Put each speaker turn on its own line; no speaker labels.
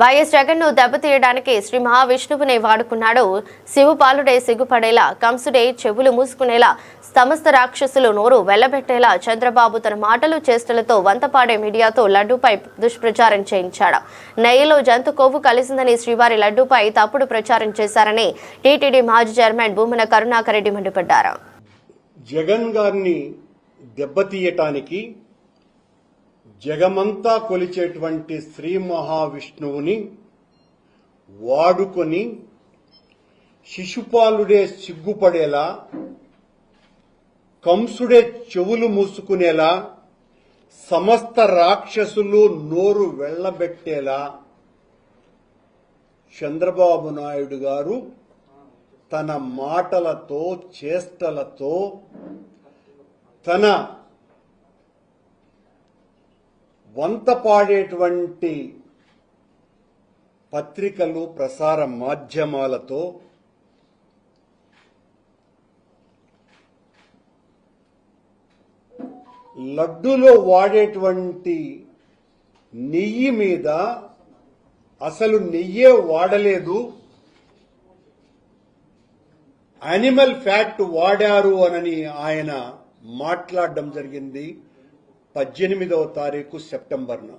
YS జగన్ను దెబ్బతీయడానికి శ్రీ మహావిష్ణువునే వాడుకున్నాడు. శివుపాలుడే సిగ్గుపడేలా కంసుడే చెవులు మూసుకునేలా సమస్త రాక్షసులు నోరు వెళ్ళబెట్టేలా చంద్రబాబు తన మాటలు చేష్టలతో వంతపాడే మీడియాతో లడ్డూపై దుష్ప్రచారం చేయించాడు. నెయ్యిలో జంతు కొవ్వు కలిసిందని శ్రీవారి లడ్డూపై తప్పుడు ప్రచారం చేశారని టీటీడీ మాజీ చైర్మన్ భూమన కరుణాకర్ రెడ్డి మండిపడ్డారు.
జగన్ గారిని దెబ్బతీయటానికి జగమంతా కొలిచేటువంటి శ్రీ మహావిష్ణువుని వాడుకొని శిశుపాలుడే సిగ్గుపడేలా కంసుడే చెవులు మూసుకునేలా సమస్త రాక్షసులు నోరు వెళ్ళబెట్టేలా చంద్రబాబు నాయుడు గారు తన మాటలతో చేష్టలతో తన వంత పాడేటువంటి పత్రికలు ప్రసార మాధ్యమాలతో లడ్డులో వాడేటువంటి నెయ్యి మీద అసలు నెయ్యే వాడలేదు. యానిమల్ ఫ్యాట్ వాడారు అనని ఆయన మాట్లాడడం జరిగింది. పద్దెనిమిదవ తారీఖు సెప్టెంబర్న.